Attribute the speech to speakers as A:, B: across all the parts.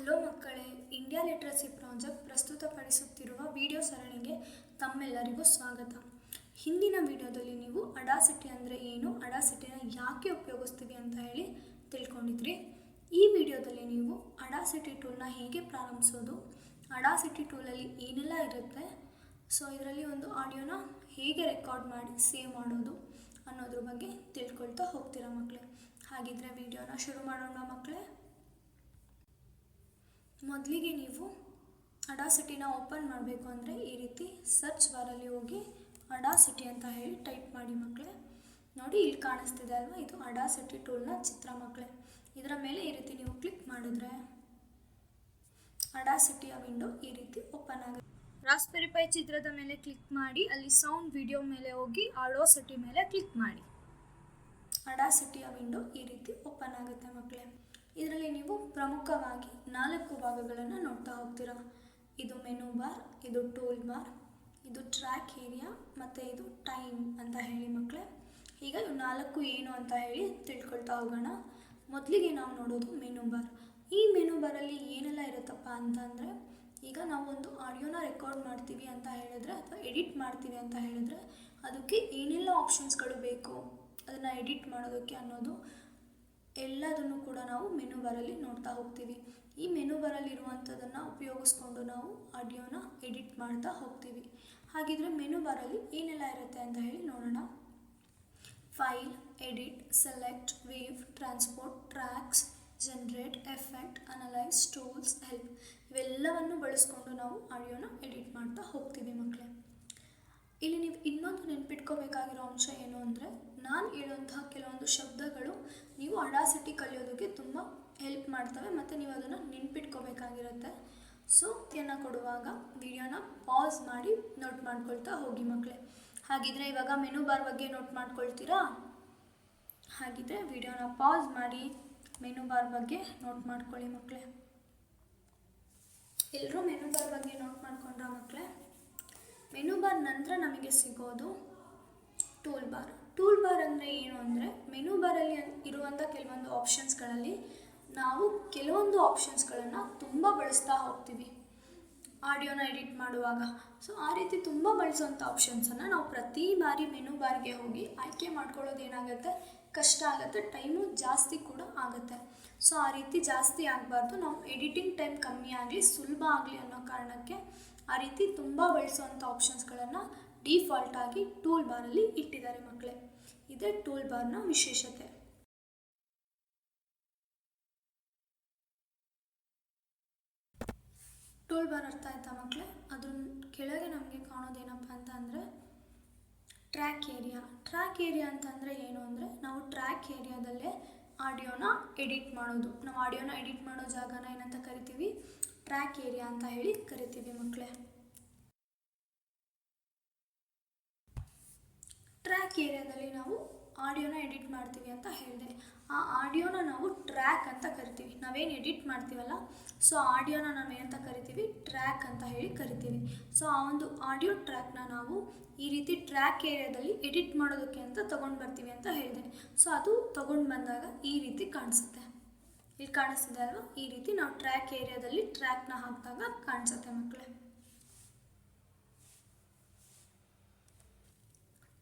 A: Hello ಮಕ್ಕಳೇ India literacy project ಪ್ರಸ್ತುತಪಡಿಸುತ್ತಿರುವ video ಸರಣಿಗೆ ತಮ್ಮೆಲ್ಲರಿಗೂ ಸ್ವಾಗತ. ಹಿಂದಿನ ವಿಡಿಯೋದಲ್ಲಿ ನೀವು ಅಡಾಸಿಟಿ ಅಂದರೆ ಏನು, ಅಡಾಸಿಟಿನ ಯಾಕೆ ಉಪಯೋಗಿಸ್ತೀವಿ ಅಂತ ಹೇಳಿ ತಿಳ್ಕೊಂಡಿದ್ರಿ. ಈ ವಿಡಿಯೋದಲ್ಲಿ ನೀವು ಅಡಾಸಿಟಿ ಟೂಲ್ನ ಹೇಗೆ ಪ್ರಾರಂಭಿಸೋದು, ಅಡಾಸಿಟಿ ಟೂಲಲ್ಲಿ ಏನೆಲ್ಲ ಇರುತ್ತೆ ಸೊ ಇದರಲ್ಲಿ ಒಂದು ಆಡಿಯೋನ ಹೇಗೆ ರೆಕಾರ್ಡ್ ಮಾಡಿ ಸೇವ್ ಮಾಡೋದು ಅನ್ನೋದ್ರ ಬಗ್ಗೆ ತಿಳ್ಕೊಳ್ತಾ ಹೋಗ್ತೀರಾ ಮಕ್ಕಳೇ? ಹಾಗಿದ್ರೆ ವಿಡಿಯೋನ ಶುರು ಮಾಡೋಣ ಮಕ್ಕಳೇ. ಮೊದಲಿಗೆ ನೀವು ಅಡಾಸಿಟಿನ ಓಪನ್ ಮಾಡಬೇಕು ಅಂದರೆ ಈ ರೀತಿ ಸರ್ಚ್ ಬಾರಲ್ಲಿ ಹೋಗಿ ಅಡಾಸಿಟಿ ಅಂತ ಹೇಳಿ ಟೈಪ್ ಮಾಡಿ ಮಕ್ಕಳೇ ನೋಡಿ ಇಲ್ಲಿ ಕಾಣಿಸ್ತಿದೆ ಅಲ್ವಾ? ಇದು ಅಡಾಸಿಟಿ ಟೂಲ್ನ ಚಿತ್ರ ಮಕ್ಕಳೇ ಇದರ ಮೇಲೆ ಈ ರೀತಿ ನೀವು ಕ್ಲಿಕ್ ಮಾಡಿದ್ರೆ ಅಡಾಸಿಟಿಯ ವಿಂಡೋ ಈ ರೀತಿ ಓಪನ್ ಆಗುತ್ತೆ. ರಾಸ್ಪೆರಿ ಪೈ ಚಿತ್ರದ ಮೇಲೆ ಕ್ಲಿಕ್ ಮಾಡಿ, ಅಲ್ಲಿ ಸೌಂಡ್ ವಿಡಿಯೋ ಮೇಲೆ ಹೋಗಿ ಅಡೋಸಿಟಿ ಮೇಲೆ ಕ್ಲಿಕ್ ಮಾಡಿ. ಅಡಾಸಿಟಿಯ ವಿಂಡೋ ಈ ರೀತಿ ಓಪನ್ ಆಗುತ್ತೆ ಮಕ್ಕಳೇ ಇದರಲ್ಲಿ ನೀವು ಪ್ರಮುಖವಾಗಿ ನಾಲ್ಕು ಭಾಗಗಳನ್ನು ನೋಡ್ತಾ ಹೋಗ್ತೀರಾ. ಇದು ಮೆನು ಬಾರ್ ಇದು ಟೂಲ್ ಬಾರ್ ಇದು ಟ್ರ್ಯಾಕ್ ಏರಿಯಾ ಮತ್ತು ಇದು ಟೈಮ್ ಅಂತ ಹೇಳಿ ಮಕ್ಕಳೇ ಈಗ ಇವು ನಾಲ್ಕು ಏನು ಅಂತ ಹೇಳಿ ತಿಳ್ಕೊಳ್ತಾ ಹೋಗೋಣ. ಮೊದಲಿಗೆ ನಾವು ನೋಡೋದು ಮೆನು ಬಾರ್ ಈ ಮೆನು ಬಾರಲ್ಲಿ ಏನೆಲ್ಲ ಇರುತ್ತಪ್ಪ ಅಂತ ಈಗ ನಾವು ಒಂದು ಆಡಿಯೋನ ರೆಕಾರ್ಡ್ ಮಾಡ್ತೀವಿ ಅಂತ ಹೇಳಿದ್ರೆ ಅಥವಾ ಎಡಿಟ್ ಮಾಡ್ತೀವಿ ಅಂತ ಹೇಳಿದ್ರೆ, ಅದಕ್ಕೆ ಏನೆಲ್ಲ ಆಪ್ಷನ್ಸ್ಗಳು ಬೇಕು? ಅದನ್ನು ಎಡಿಟ್ ಮಾಡೋದಕ್ಕೆ ಅನ್ನೋದು ಎಲ್ಲದನ್ನು ಕೂಡ ನಾವು ಮೆನು ಬಾರಲ್ಲಿ ನೋಡ್ತಾ ಹೋಗ್ತೀವಿ. ಈ ಮೆನು ಬಾರಲ್ಲಿ ಇರುವಂಥದ್ದನ್ನು ಉಪಯೋಗಿಸ್ಕೊಂಡು ನಾವು ಆಡಿಯೋನ ಎಡಿಟ್ ಮಾಡ್ತಾ ಹೋಗ್ತೀವಿ. ಹಾಗಿದ್ರೆ ಮೆನು ಬಾರಲ್ಲಿ ಏನೆಲ್ಲ ಇರುತ್ತೆ ಅಂತ ಹೇಳಿ ನೋಡೋಣ. File edit select wave transport tracks generate effect analyse tools help ಇವೆಲ್ಲವನ್ನು ಬಳಸ್ಕೊಂಡು ನಾವು ಆಡಿಯೋನ ಎಡಿಟ್ ಮಾಡ್ತಾ ಹೋಗ್ತೀವಿ ಮಕ್ಕಳೇ ಇಲ್ಲಿ ನೀವು ಇನ್ನೊಂದು ನೆನ್ಪಿಟ್ಕೋಬೇಕಾಗಿರೋ ಅಂಶ ಏನು ಅಂದರೆ, ನಾನು ಹೇಳುವಂತಹ ಕೆಲವೊಂದು ಶಬ್ದಗಳು ಅಡಾಸಿಟಿ ಕಲಿಯೋದಕ್ಕೆ ತುಂಬ ಹೆಲ್ಪ್ ಮಾಡ್ತವೆ ಮತ್ತು ನೀವು ಅದನ್ನು ನೆನ್ಪಿಟ್ಕೋಬೇಕಾಗಿರುತ್ತೆ. ಸೊ ಅದನ್ನು ಕೊಡುವಾಗ ವಿಡಿಯೋನ ಪಾಸ್ ಮಾಡಿ ನೋಟ್ ಮಾಡ್ಕೊಳ್ತಾ ಹೋಗಿ ಮಕ್ಕಳೇ ಹಾಗಿದ್ರೆ ಇವಾಗ ಮೆನು ಬಾರ್ ಬಗ್ಗೆ ನೋಟ್ ಮಾಡ್ಕೊಳ್ತೀರಾ? ಹಾಗಿದ್ರೆ ವಿಡಿಯೋನ ಪಾಸ್ ಮಾಡಿ ಮೆನು ಬಾರ್ ಬಗ್ಗೆ ನೋಟ್ ಮಾಡ್ಕೊಳ್ಳಿ ಮಕ್ಕಳೇ ಎಲ್ಲರೂ ಮೆನು ಬಾರ್ ಬಗ್ಗೆ ನೋಟ್ ಮಾಡ್ಕೊಂಡ್ರ ಮಕ್ಕಳೇ ಮೆನು ಬಾರ್ ನಂತರ ನಮಗೆ ಸಿಗೋದು ಟೂಲ್ ಬಾರ್ ಟೂಲ್ ಬಾರ್ ಅಂದರೆ ಏನು ಅಂದರೆ ಮೆನು ಬಾರಲ್ಲಿ ಇರುವಂಥ ಕೆಲವೊಂದು ಆಪ್ಷನ್ಸ್ಗಳಲ್ಲಿ ನಾವು ಕೆಲವೊಂದು ಆಪ್ಷನ್ಸ್ಗಳನ್ನು ತುಂಬ ಬಳಸ್ತಾ ಹೋಗ್ತೀವಿ. ಆಡಿಯೋನ ಎಡಿಟ್ ಮಾಡುವಾಗ. ಸೊ ಆ ರೀತಿ ತುಂಬ ಬಳಸುವಂಥ ಆಪ್ಷನ್ಸನ್ನು ನಾವು ಪ್ರತಿ ಬಾರಿ ಮೆನು ಬಾರ್ಗೆ ಹೋಗಿ ಆಯ್ಕೆ ಮಾಡ್ಕೊಳ್ಳೋದು ಏನಾಗುತ್ತೆ? ಕಷ್ಟ ಆಗುತ್ತೆ. ಟೈಮು ಜಾಸ್ತಿ ಕೂಡ ಆಗುತ್ತೆ. ಸೊ ಆ ರೀತಿ ಜಾಸ್ತಿ ಆಗಬಾರ್ದು. ನಾವು ಎಡಿಟಿಂಗ್ ಟೈಮ್ ಕಮ್ಮಿ ಆಗಲಿ, ಸುಲಭ ಆಗಲಿ ಅನ್ನೋ ಕಾರಣಕ್ಕೆ ಆ ರೀತಿ ತುಂಬ ಬಳಸುವಂಥ ಆಪ್ಷನ್ಸ್ಗಳನ್ನು ಡೀಫಾಲ್ಟಾಗಿ ಟೂಲ್ ಬಾರಲ್ಲಿ ಇಟ್ಟಿದ್ದಾರೆ ಮಕ್ಕಳೇ ಇದೇ ಟೂಲ್ ಬಾರ್ನ ವಿಶೇಷತೆ. ಟೂಲ್ ಬಾರ್ ಅರ್ಥ ಆಯ್ತಾ ಮಕ್ಕಳೇ ಅದ್ರ ಕೆಳಗೆ ನಮಗೆ ಕಾಣೋದೇನಪ್ಪ ಅಂತ ಅಂದರೆ ಟ್ರ್ಯಾಕ್ ಏರಿಯಾ ಟ್ರ್ಯಾಕ್ ಏರಿಯಾ ಅಂತಂದರೆ ಏನು ಅಂದರೆ ನಾವು ಟ್ರ್ಯಾಕ್ ಏರಿಯಾದಲ್ಲೇ ಆಡಿಯೋನ ಎಡಿಟ್ ಮಾಡೋದು. ನಾವು ಆಡಿಯೋನ ಎಡಿಟ್ ಮಾಡೋ ಜಾಗನ ಏನಂತ ಕರಿತೀವಿ? ಟ್ರ್ಯಾಕ್ ಏರಿಯಾ ಅಂತ ಹೇಳಿ ಕರಿತೀವಿ ಮಕ್ಕಳೇ ಟ್ರ್ಯಾಕ್ ಏರಿಯಾದಲ್ಲಿ ನಾವು ಆಡಿಯೋನ ಎಡಿಟ್ ಮಾಡ್ತೀವಿ ಅಂತ ಹೇಳಿದೆ. ಆ ಆಡಿಯೋನ ನಾವು ಟ್ರ್ಯಾಕ್ ಅಂತ ಕರಿತೀವಿ. ನಾವೇನು ಎಡಿಟ್ ಮಾಡ್ತೀವಲ್ಲ ಸೊ ಆಡಿಯೋನ ನಾವು ಏನಂತ ಕರಿತೀವಿ ಟ್ರ್ಯಾಕ್ ಅಂತ ಹೇಳಿ ಕರಿತೀವಿ. ಸೊ ಆ ಒಂದು ಆಡಿಯೋ ಟ್ರ್ಯಾಕ್ನ ನಾವು ಈ ರೀತಿ ಟ್ರ್ಯಾಕ್ ಏರಿಯಾದಲ್ಲಿ ಎಡಿಟ್ ಮಾಡೋದಕ್ಕೆ ಅಂತ ತೊಗೊಂಡು ಬರ್ತೀವಿ ಅಂತ ಹೇಳಿದೆ. ಸೊ ಅದು ತೊಗೊಂಡು ಬಂದಾಗ ಈ ರೀತಿ ಕಾಣಿಸುತ್ತೆ. ಇಲ್ಲಿ ಕಾಣಿಸ್ತಿದೆ ಅಲ್ವಾ? ಈ ರೀತಿ ನಾವು ಟ್ರ್ಯಾಕ್ ಏರಿಯಾದಲ್ಲಿ ಟ್ರ್ಯಾಕ್ನ ಹಾಕಿದಾಗ ಕಾಣಿಸುತ್ತೆ ಮಕ್ಕಳೇ.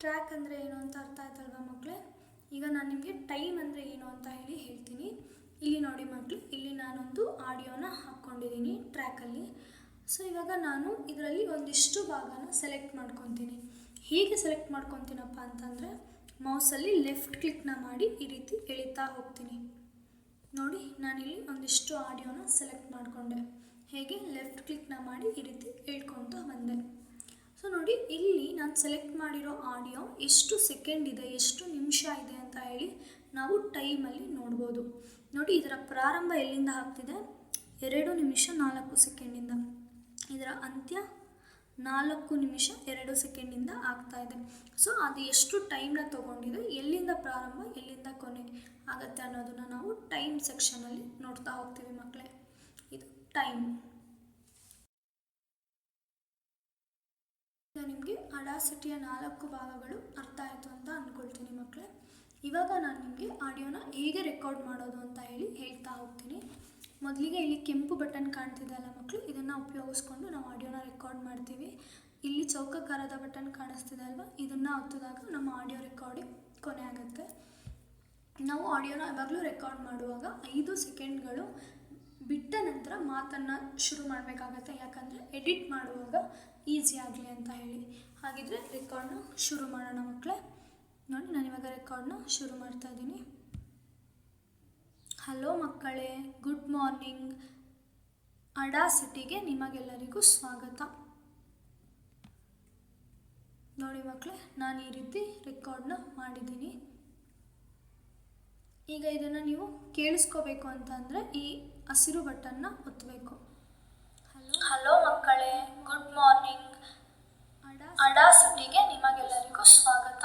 A: ಟ್ರ್ಯಾಕ್ ಅಂದರೆ ಏನು ಅಂತ ಅರ್ಥ ಆಯ್ತಲ್ವಾ ಮಕ್ಕಳೇ ಈಗ ನಾನು ನಿಮಗೆ ಟೈಮ್ ಅಂದರೆ ಏನು ಅಂತ ಹೇಳಿ ಹೇಳ್ತೀನಿ. ಇಲ್ಲಿ ನೋಡಿ ಮಕ್ಕಳು ಇಲ್ಲಿ ನಾನೊಂದು ಆಡಿಯೋನ ಹಾಕ್ಕೊಂಡಿದ್ದೀನಿ ಟ್ರ್ಯಾಕಲ್ಲಿ ಸೊ ಇವಾಗ ನಾನು ಇದರಲ್ಲಿ ಒಂದಿಷ್ಟು ಭಾಗನ ಸೆಲೆಕ್ಟ್ ಮಾಡ್ಕೊತೀನಿ. ಹೇಗೆ ಸೆಲೆಕ್ಟ್ ಮಾಡ್ಕೊತೀನಪ್ಪ ಅಂತಂದರೆ ಮೌಸಲ್ಲಿ ಲೆಫ್ಟ್ ಕ್ಲಿಕ್ನ ಮಾಡಿ ಈ ರೀತಿ ಎಳಿತಾ ಹೋಗ್ತೀನಿ. ನೋಡಿ, ನಾನಿಲ್ಲಿ ಒಂದಿಷ್ಟು ಆಡಿಯೋನ ಸೆಲೆಕ್ಟ್ ಮಾಡಿಕೊಂಡೆ. ಹೇಗೆ? ಲೆಫ್ಟ್ ಕ್ಲಿಕ್ನ ಮಾಡಿ ಈ ರೀತಿ ಹೇಳ್ಕೊತಾ ಬಂದೆ. ಸೊ ನೋಡಿ, ಇಲ್ಲಿ ನಾನು ಸೆಲೆಕ್ಟ್ ಮಾಡಿರೋ ಆಡಿಯೋ ಎಷ್ಟು ಸೆಕೆಂಡ್ ಇದೆ, ಎಷ್ಟು ನಿಮಿಷ ಇದೆ ಅಂತ ಹೇಳಿ ನಾವು ಟೈಮಲ್ಲಿ ನೋಡ್ಬೋದು. ನೋಡಿ, ಇದರ ಪ್ರಾರಂಭ ಎಲ್ಲಿಂದ ಆಗ್ತಿದೆ? ಎರಡು ನಿಮಿಷ ನಾಲ್ಕು ಸೆಕೆಂಡಿಂದ ಇದರ ಅಂತ್ಯ ನಾಲ್ಕು ನಿಮಿಷ ಎರಡು ಸೆಕೆಂಡಿಂದ ಆಗ್ತಾ ಇದೆ. ಸೊ ಅದು ಎಷ್ಟು ಟೈಮ್ನ ತೊಗೊಂಡಿದೆ, ಎಲ್ಲಿಂದ ಪ್ರಾರಂಭ, ಎಲ್ಲಿಂದ ಕೊನೆ ಆಗುತ್ತೆ ಅನ್ನೋದನ್ನು ನಾವು ಟೈಮ್ ಸೆಕ್ಷನಲ್ಲಿ ನೋಡ್ತಾ ಹೋಗ್ತೀವಿ ಮಕ್ಕಳೇ ಇದು ಟೈಮ್ ನಿಮಗೆ ಅಡಾಸಿಟಿಯ ನಾಲ್ಕು ಭಾಗಗಳು ಅರ್ಥ ಆಯಿತು ಅಂತ ಅಂದ್ಕೊಳ್ತೀನಿ ಮಕ್ಕಳೇ. ಇವಾಗ ನಾನು ನಿಮಗೆ ಆಡಿಯೋನ ಹೇಗೆ ರೆಕಾರ್ಡ್ ಮಾಡೋದು ಅಂತ ಹೇಳಿ ಹೇಳ್ತಾ ಹೋಗ್ತೀನಿ. ಮೊದಲಿಗೆ ಇಲ್ಲಿ ಕೆಂಪು ಬಟನ್ ಕಾಣ್ತಿದೆ ಅಲ್ಲ ಮಕ್ಕಳು, ಇದನ್ನು ಉಪಯೋಗಿಸ್ಕೊಂಡು ನಾವು ಆಡಿಯೋನ ರೆಕಾರ್ಡ್ ಮಾಡ್ತೀವಿ. ಇಲ್ಲಿ ಚೌಕಾಕಾರದ ಬಟನ್ ಕಾಣಿಸ್ತಿದೆ ಅಲ್ವಾ? ಇದನ್ನು ಹತ್ತಿದಾಗ ನಮ್ಮ ಆಡಿಯೋ ರೆಕಾರ್ಡಿಂಗ್ ಕೊನೆ ಆಗುತ್ತೆ. ನಾವು ಆಡಿಯೋನ ಯಾವಾಗಲೂ ರೆಕಾರ್ಡ್ ಮಾಡುವಾಗ ಐದು ಸೆಕೆಂಡ್ಗಳು ಬಿಟ್ಟ ನಂತರ ಮಾತನ್ನು ಶುರು ಮಾಡಬೇಕಾಗತ್ತೆ. ಯಾಕಂದರೆ ಎಡಿಟ್ ಮಾಡುವಾಗ ಈಸಿ ಆಗಲಿ ಅಂತ ಹೇಳಿ. ಹಾಗಿದ್ರೆ ರೆಕಾರ್ಡ್ನ ಶುರು ಮಾಡೋಣ ಮಕ್ಕಳೇ ನೋಡಿ, ನಾನು ಇವಾಗ ರೆಕಾರ್ಡ್ನ ಶುರು ಮಾಡ್ತಾ ಇದ್ದೀನಿ. ಹಲೋ ಮಕ್ಕಳೇ ಗುಡ್ ಮಾರ್ನಿಂಗ್ ಅಡಾ ಸಿಟಿಗೆ ನಿಮಗೆಲ್ಲರಿಗೂ ಸ್ವಾಗತ. ನೋಡಿ ಮಕ್ಕಳೇ ನಾನು ಈ ರೀತಿ ರೆಕಾರ್ಡ್ನ ಮಾಡಿದ್ದೀನಿ. ಈಗ ಇದನ್ನು ನೀವು ಕೇಳಿಸ್ಕೋಬೇಕು ಅಂತಂದರೆ ಈ ಹಸಿರು ಬಟನ್ನ ಒತ್ತಬೇಕು ಹಲೋ?
B: ಹಲೋ ಮಕ್ಕಳೇ ಗುಡ್ ಮಾರ್ನಿಂಗ್.
A: ಅಡಾ
B: ಅಡಾ ಸಿಟಿಗೆ ನಿಮಗೆಲ್ಲರಿಗೂ ಸ್ವಾಗತ.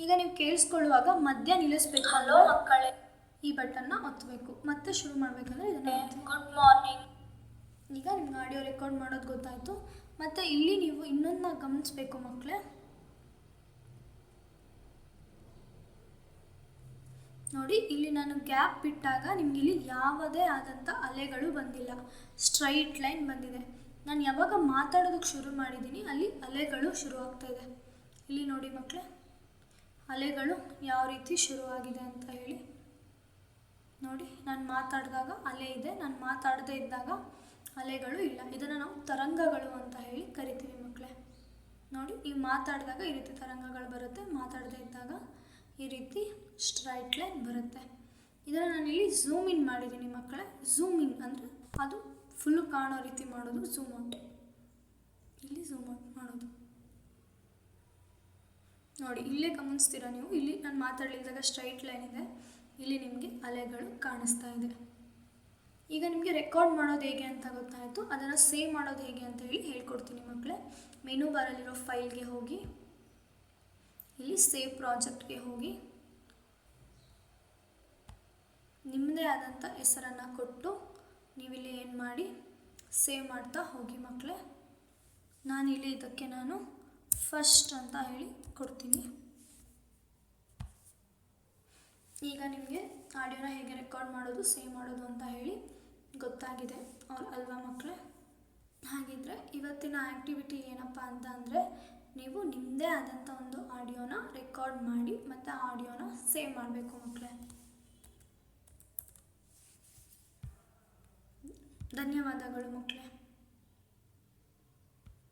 A: ಈಗ ನೀವು ಕೇಳಿಸ್ಕೊಳ್ಳುವಾಗ ಮಧ್ಯ ನಿಲ್ಲಿಸ್ಬೇಕು
B: ಹಲೋ ಮಕ್ಕಳೇ.
A: ಈ ಬಟನ್ನ ಒತ್ತಬೇಕು ಮತ್ತೆ ಶುರು ಮಾಡಬೇಕಂದ್ರೆ ಇದನ್ನೇ.
B: Good morning.
A: ಈಗ ನಿಮ್ಗೆ ಆಡಿಯೋ ರೆಕಾರ್ಡ್ ಮಾಡೋದು ಗೊತ್ತಾಯಿತು. ಮತ್ತು ಇಲ್ಲಿ ನೀವು ಇನ್ನೊಂದನ್ನ ಗಮನಿಸ್ಬೇಕು ಮಕ್ಕಳೇ. ನೋಡಿ, ಇಲ್ಲಿ ನಾನು ಗ್ಯಾಪ್ ಬಿಟ್ಟಾಗ ನಿಮ್ಗೆ ಇಲ್ಲಿ ಯಾವುದೇ ಆದಂಥ ಅಲೆಗಳು ಬಂದಿಲ್ಲ. ಸ್ಟ್ರೈಟ್ ಲೈನ್ ಬಂದಿದೆ. ನಾನು ಯಾವಾಗ ಮಾತಾಡೋದಕ್ಕೆ ಶುರು ಮಾಡಿದ್ದೀನಿ ಅಲ್ಲಿ ಅಲೆಗಳು ಶುರು ಆಗ್ತಾ ಇದೆ. ಇಲ್ಲಿ ನೋಡಿ ಮಕ್ಕಳೇ ಅಲೆಗಳು ಯಾವ ರೀತಿ ಶುರುವಾಗಿದೆ ಅಂತ ಹೇಳಿ. ನೋಡಿ, ನಾನು ಮಾತಾಡಿದಾಗ ಅಲೆ ಇದೆ, ನಾನು ಮಾತಾಡದೇ ಇದ್ದಾಗ ಅಲೆಗಳು ಇಲ್ಲ. ಇದನ್ನು ನಾವು ತರಂಗಗಳು ಅಂತ ಹೇಳಿ ಕರಿತೀವಿ ಮಕ್ಕಳೇ ನೋಡಿ ನೀವು ಮಾತಾಡಿದಾಗ ಈ ರೀತಿ ತರಂಗಗಳು ಬರುತ್ತೆ, ಮಾತಾಡದೇ ಇದ್ದಾಗ ಈ ರೀತಿ ಸ್ಟ್ರೈಟ್ ಲೈನ್ ಬರುತ್ತೆ. ಇದನ್ನು ನಾನು ಇಲ್ಲಿ ಝೂಮ್ ಇನ್ ಮಾಡಿದ್ದೀನಿ ಮಕ್ಕಳೇ. ಝೂಮ್ ಇನ್ ಅಂದರೆ ಅದು ಫುಲ್ಲು ಕಾಣೋ ರೀತಿ ಮಾಡೋದು ಝೂಮ್ ಔಟ್ ಇಲ್ಲಿ ಝೂಮ್ ಔಟ್ ಮಾಡೋದು. ನೋಡಿ, ಇಲ್ಲೇ ಗಮನಿಸ್ತೀರಾ ನೀವು? ಇಲ್ಲಿ ನಾನು ಮಾತಾಡಲಿದ್ದಾಗ ಸ್ಟ್ರೈಟ್ ಲೈನ್ ಇದೆ. ಇಲ್ಲಿ ನಿಮಗೆ ಅಲೆಗಳು ಕಾಣಿಸ್ತಾ ಇದೆ. ಈಗ ನಿಮಗೆ ರೆಕಾರ್ಡ್ ಮಾಡೋದು ಹೇಗೆ ಅಂತ ಗೊತ್ತಾಯಿತು. ಅದನ್ನು ಸೇವ್ ಮಾಡೋದು ಹೇಗೆ ಅಂತ ಹೇಳಿ ಹೇಳ್ಕೊಡ್ತೀನಿ ಮಕ್ಕಳೇ. ಮೆನು ಬಾರಲ್ಲಿರೋ ಫೈಲ್ಗೆ ಹೋಗಿ. ಇಲ್ಲಿ ಸೇವ್ ಪ್ರಾಜೆಕ್ಟ್ಗೆ ಹೋಗಿ ನಿಮ್ಮದೇ ಆದಂಥ ಹೆಸರನ್ನು ಕೊಟ್ಟು ನೀವಿಲ್ಲಿ ಏನು ಮಾಡಿ ಸೇವ್ ಮಾಡ್ತಾ ಹೋಗಿ ಮಕ್ಕಳೇ ನಾನಿಲ್ಲಿ ಇದಕ್ಕೆ ನಾನು ಫಸ್ಟ್ ಅಂತ ಹೇಳಿ ಕೊಡ್ತೀನಿ. ಈಗ ನಿಮಗೆ ಆಡಿಯೋನ ಹೇಗೆ ರೆಕಾರ್ಡ್ ಮಾಡೋದು, ಸೇವ್ ಮಾಡೋದು ಅಂತ ಹೇಳಿ ಗೊತ್ತಾಗಿದೆ ಅವ್ರು ಅಲ್ವಾ ಮಕ್ಕಳೇ ಹಾಗಿದ್ರೆ ಇವತ್ತಿನ ಆ್ಯಕ್ಟಿವಿಟಿ ಏನಪ್ಪ ಅಂತ ಅಂದರೆ ನೀವು ನಿಮ್ಮದೇ ಆದಂಥ ಒಂದು ಆಡಿಯೋನ ರೆಕಾರ್ಡ್ ಮಾಡಿ ಮತ್ತು ಆಡಿಯೋನ ಸೇವ್ ಮಾಡಬೇಕು ಮಕ್ಕಳೇ ಧನ್ಯವಾದಗಳು ಮಕ್ಕಳೇ